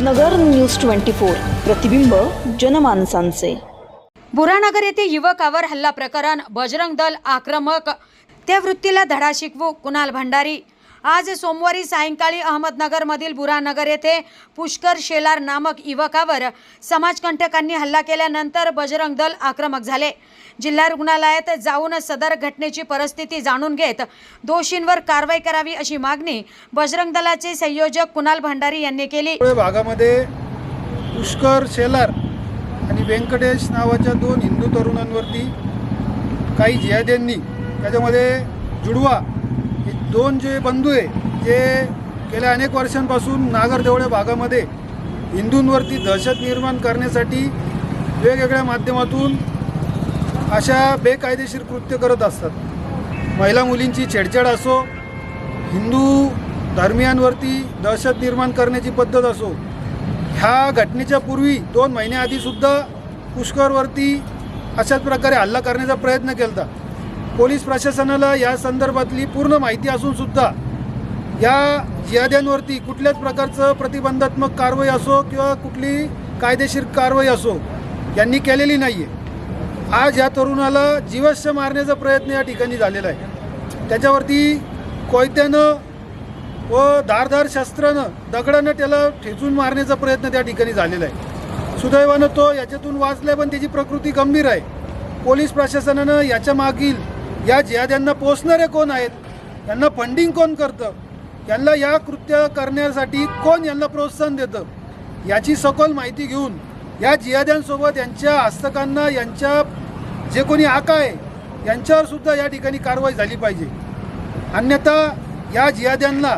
नगर news twenty four. प्रतिबिंब जनमानसांचे. बुरानगर येथे युवकावर हल्ला प्रकरण बजरंग दल आक्रमक. त्या वृत्तीला धडा शिकवू कुणाल भंडारी. आज सोमवारी सायंकाळी अहमदनगरमधील बुरानगर येथे पुष्कर शेलार नामक युवकावर समाजकंटकांनी हल्ला केल्यानंतर बजरंग दल आक्रमक झाले. जिल्हा रुग्णालयात जाऊन सदर घटनेची परिस्थिती जाणून घेत दोषींवर कारवाई करावी अशी मागणी बजरंग दलाचे संयोजक कुणाल भंडारी यांनी केली. भागामध्ये पुष्कर शेलार आणि व्यंकटेश नावाच्या दोन हिंदू तरुणांवरती काही जिहाद्यांनी त्याच्यामध्ये जुडवा दोन जे बंधू आहे जे गेल्या अनेक वर्षांपासून नागरदेवळ्या भागामध्ये हिंदूंवरती दहशत निर्माण करण्यासाठी वेगवेगळ्या माध्यमातून अशा बेकायदेशीर कृत्य करत असतात. महिला मुलींची छेडछाड असो हिंदू धर्मियांवरती दहशत निर्माण करण्याची पद्धत असो ह्या घटनेच्या पूर्वी दोन महिन्याआधीसुद्धा पुष्करवरती अशाच प्रकारे हल्ला करण्याचा प्रयत्न केला होता पोलीस प्रशासनाला या संदर्भातली पूर्ण माहिती असूनसुद्धा या याद्यांवरती कुठल्याच प्रकारचं प्रतिबंधात्मक कारवाई असो किंवा कुठली कायदेशीर कारवाई असो यांनी केलेली नाही आहे आज या तरुणाला जीवश्य मारण्याचा प्रयत्न या ठिकाणी झालेला आहे. त्याच्यावरती कोयत्यानं व धारधार शस्त्रानं दगडानं त्याला ठेचून मारण्याचा प्रयत्न त्या ठिकाणी झालेला आहे. सुदैवानं तो याच्यातून वाचलाय पण त्याची प्रकृती गंभीर आहे. पोलीस प्रशासनानं याच्या मागील या जिहाद्यांना पोचणारे कोण आहेत? यांना फंडिंग कोण करतं? यांना या कृत्य करण्यासाठी कोण यांना प्रोत्साहन देतं? याची सखोल माहिती घेऊन या जिहाद्यांसोबत यांच्या हस्तकांना यांच्या जे कोणी आका आहे यांच्यावर सुद्धा या ठिकाणी कारवाई झाली पाहिजे. अन्यथा या जिहाद्यांना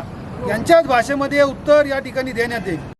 यांच्याच भाषेमध्ये उत्तर या ठिकाणी देण्यात येईल.